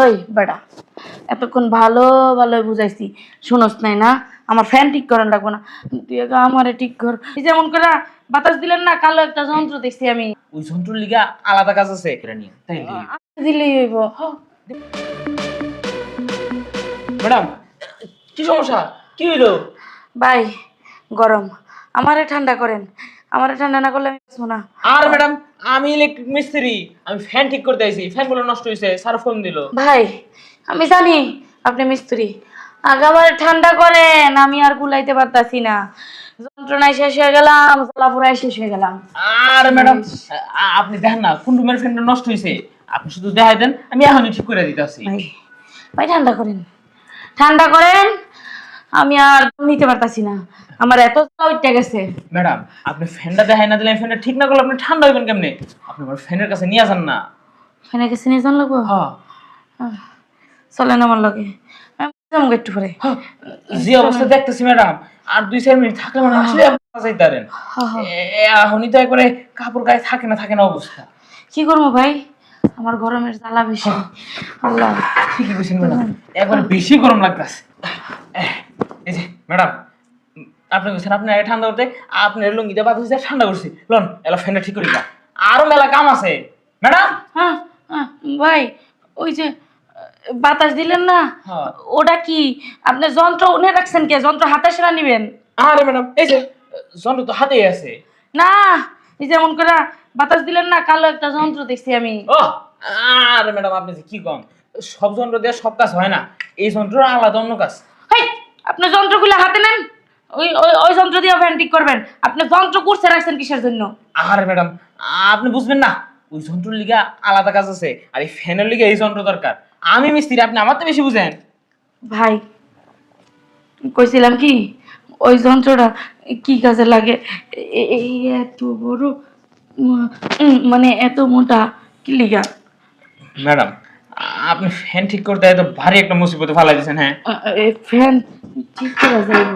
ওই বেটা এতক্ষণ ভালো ভালো বুঝাইছি। শুনোস নাই না আমার ফ্যান ঠিক করেন লাগবো না। তুই একা আমারে ঠিক কর। যেমন করে বাতাস দিলেন না কালো একটা যন্ত্র দেখছি আমি। ওই যন্ত্র লিগা আলাদা কাজ আছে। তাই দিলেই হইব। ম্যাডাম কি সমস্যা? কি হইল? ভাই গরম। আমারে ঠান্ডা করেন। আমারে ঠান্ডা না করলে আমি বাঁচবো না। আর ম্যাডাম আমি ইলেকট্রিক মিস্ত্রি। আমি ফ্যান ঠিক করতে আইছি। ফ্যানগুলো নষ্ট হয়েছে স্যার ফোন দিল। ভাই আমি জানি আপনি মিস্ত্রি। আগে আমার ঠান্ডা করেন আমি আর কুলাইতে পারতাছি না। যন্ত্রণায় শেষ হয়ে গেলাম জ্বালাপুরায় শেষ হয়ে গেলাম। আর ম্যাডাম আপনি দেখেন না কোন রুমের ফ্যানটা নষ্ট হয়েছে আপনি শুধু দেখাই দেন আমি এখনই ঠিক করে দিতেছি। ভাই ভাই ঠান্ডা করেন। ঠান্ডা করেন আমি আর নিতে পারতাছি না। আমার এত উঠতে গেছে। ম্যাডাম আপনি ফ্যানটা দেখাই না দিলে ফ্যানটা ঠিক না করলে আপনি ঠান্ডা হইবেন কেমনে? আপনি আমার ফ্যানের কাছে নিয়ে যান না। ফেনে গেছে নিয়ে যান লাগবো? হ্যাঁ। চলেন আমার লগে। আমি একটু পরে। হ্যাঁ, যে অবস্থা দেখতেছি ম্যাডাম। আর দুই চার মিনিট থাকলে মানে আসলে যাইতারেন হ্যাঁ। এখনই তো একবারে কাপড় গায়ে থাকে না থাকে না অবস্থা। কি করব ভাই? আমার গরমের জ্বালা বেশি। আল্লাহ। ঠিকই বুঝছেন ম্যাডাম। একবারে বেশি গরম লাগতেছে। ম্যাডাম আপনি বলছেন আপনি আগে ঠান্ডা করতে আপনার লুঙ্গিতে বাতাস দিয়ে ঠান্ডা করছি। লন এলা ফ্যানটা ঠিক করি না আরও মেলা কাম আছে। ম্যাডাম? হ্যাঁ হ্যাঁ, ভাই ওই যে বাতাস দিলেন না? হ্যাঁ। ওটা কি? আপনি যন্ত্র উনে রাখছেন কে? যন্ত্র হাতে সেরা নিবেন। আরে ম্যাডাম এই যে যন্ত্র তো হাতেই আছে। না এই যে যেমন করে বাতাস দিলেন না কালো একটা যন্ত্র দেখছি আমি। ও আরে ম্যাডাম আপনি কি কম সব যন্ত্র দিয়ে সব কাজ হয় না। এই যন্ত্র আলাদা অন্য কাজ। আপনি যন্ত্রগুলো হাতে নেন। ওই ওই- ওই যন্ত্র দিয়ে ফ্যান ঠিক করবেন। আপনি যন্ত্র কুরছে রাখছেন কিসের জন্য? আরে ম্যাডাম আপনি বুঝবেন না ওই যন্ত্রের লিগা আলাদা কাজ আছে আর এই ফ্যানের লিগে এই যন্ত্র দরকার। আমি মিস্ত্রি আপনি আমার তো বেশি বুঝেন। ভাই কইছিলাম কি ওই যন্ত্রটা কি কাজে লাগে? এ- এই এত বড় উম, উম, মানে এত মোটা কি লিগা? ম্যাডাম আপনি ফ্যান ঠিক করতে এত ভারী একটা মুসিবতে ফালাই দিয়েছেন হ্যাঁ? ফ্যান ঠিক করা যাইব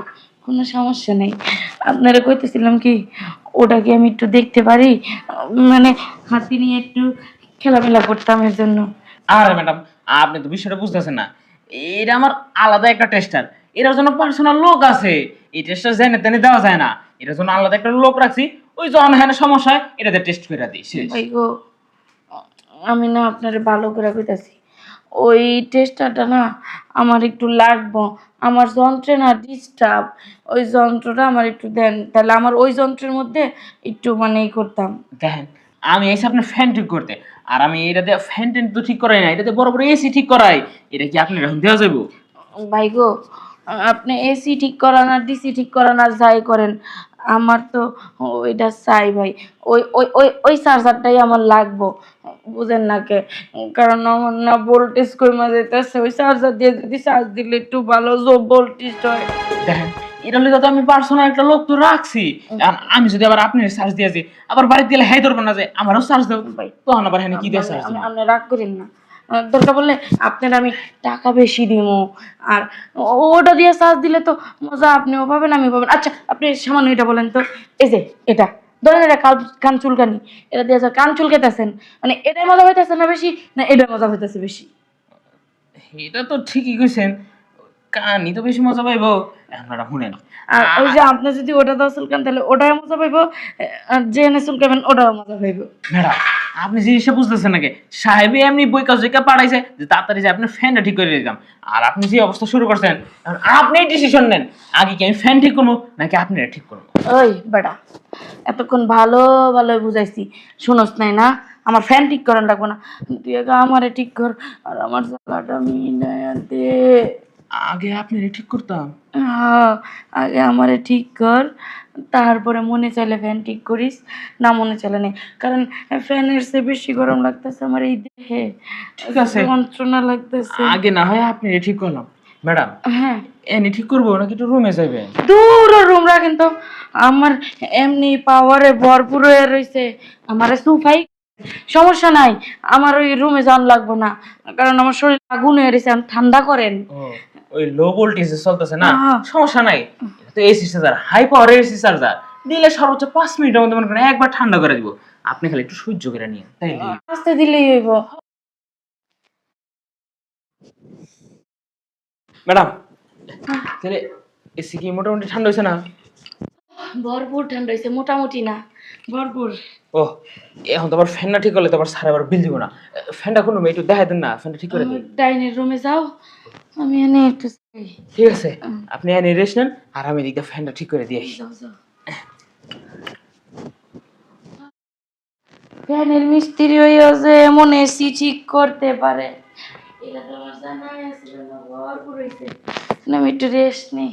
কোনো সমস্যা নেই। আপনারা কইতেছিলাম কি ওটা কি আমি একটু দেখতে পারি মানে হাতি নিয়ে একটু খেলামেলা করতাম এর জন্য। আরে ম্যাডাম আপনি তো বিষয়টা বুঝতেছেন না। এটা আমার আলাদা একটা টেস্টার এটার জন্য পার্সোনাল লোক আছে। এই টেস্টার জেনে তেনে দেওয়া যায় না। এটার জন্য আলাদা একটা লোক রাখছি ওই যখন হ্যাঁ সমস্যা হয় এটাতে টেস্ট করে দিই আমি না আপনার ভালো করে কইতাছি। ওই টেস্টারটা না আমার একটু লাগবো। আমার যন্ত্রে না ডিস্টার্ব ওই যন্ত্রটা আমার একটু দেন। তাহলে আমার ওই যন্ত্রের মধ্যে একটু মানে ই করতাম। দেখেন আমি এসে আপনার ফ্যান ঠিক করতে আর আমি এটাতে ফ্যান ট্যান তো ঠিক করাই না এটাতে বড় বড় এসি ঠিক করাই এটা কি আপনি এরকম দেওয়া যাব ভাই গো আপনি এসি ঠিক করান আর ডিসি ঠিক করান আর যাই করেন আমার তো ওইটা চাই ভাই। ওই ওই ওই ওই চার্জারটাই আমার লাগবো। বুঝেন না কে। কারণ আমার না ভোল্টেজ কমে যেতেছে ওই চার্জার দিয়ে যদি চার্জ দিলে একটু ভালো ভোল্টেজ হয়। দেখেন এটা লিগে তো আমি পার্সোনাল একটা লোক তো রাখছি। আমি যদি আবার আপনি চার্জ দিয়েছি আবার বাড়িতে গেলে হাই ধরবো না যে আমারও চার্জ দেবো ভাই তখন আবার হ্যাঁ কি দিয়ে চার্জ আমি- আপনি রাগ করেন না। দরকার বললে আপনার আমি টাকা বেশি দিব আর ওটা দিয়ে চার্জ দিলে তো মজা আপনিও পাবেন আমিও পাবেন। আচ্ছা আপনি সামান্য এটা বলেন তো। এই যে এটা। ধরেন এটা কান চুলকানি এটা দিয়ে কান চুলকাইতেছেন মানে এটাই মজা হইতেছে না বেশি না এটাই মজা হইতেছে বেশি? এটা তো ঠিকই কইছেন কানই তো বেশি মজা পাইবো। আপনারা শুনেন। আর ওই যে আপনি যদি ওটা দাও চুলকান তাহলে ওটাই মজা পাইবো আর যে এনে চুলকাবেন ওটাও মজা পাইবো। ম্যাডাম আপনি জিনিসটা বুঝতেছেন নাকি? সাহেবে এমনি বই কাজ পাঠাইছে, যে তাড়াতাড়ি যে আপনি ফ্যানটা ঠিক করে দিতাম। আর আপনি যে অবস্থা শুরু করছেন আপনি ডিসিশন নেন, আগে কি আমি ফ্যান ঠিক করব নাকি আপনি ঠিক করব? ওই বেটা, এতক্ষণ ভালো ভালো বুঝাইছি। শুনোস নাই না? আমার ফ্যান ঠিক করান লাগবো না। তুই আগে আমারে ঠিক কর, আর আমার জ্বালাটা মিলাইয়া দে। আগে আপনি ঠিক করতাম। হ্যাঁ, আগে আমারে ঠিক কর তারপরে মনে চাইলে ফ্যান ঠিক করিস না মনে চাইলে নেই। কারণ ফ্যানের চেয়ে বেশি গরম লাগতেছে আমার এই দেহে। ঠিক আছে। যন্ত্রণা লাগতেছে। আগে না হয় আপনি ঠিক করলাম। ম্যাডাম হ্যাঁ। এনে ঠিক করব নাকি একটু রুমে যাবে দূর রুম রাখেন তো। আমার এমনি পাওয়ারে ভরপুর হয়ে রয়েছে আমার সুফাই সমস্যা নাই। আমার ওই রুমে যান লাগবো না। কারণ আমার শরীর আগুন হয়ে রয়েছে ঠান্ডা করেন। ওই লো ভোল্টেজে চলতেছে না। সমস্যা নাই। তো AC charger high power AC charger দিলে সর্বোচ্চ পাঁচ মিনিটের মধ্যে মনে করেন একবার ঠান্ডা করে দিব। আপনি খালি একটু সহ্য করে নিয়ে তাই আসতে দিলেই হইব। ম্যাডাম তাহলে এসি কি মোটামুটি ঠান্ডা হয়েছে না? ভরপুর ঠান্ডা হয়েছে মোটামুটি না ভরপুর। ও এখন তো আবার ফ্যানটা ঠিক করলে তো আবার আবার বিল দিব না। ফ্যানটা কোনো একটু দেখাই দেন না ফ্যানটা ঠিক করে দিন। ডাইনের রুমে যাও। আমি এনে একটু ঠিক আছে আপনি এনে রেস্ট নেন আর আমি এদিকে ফ্যানটা ঠিক করে দিয়ে আসি। ফ্যানের মিস্ত্রি হয়েও যে এমন এসি ঠিক করতে পারে। এটা তো আমার জানা আছে না ভরপুর হয়েছে আমি একটু রেস্ট নেই।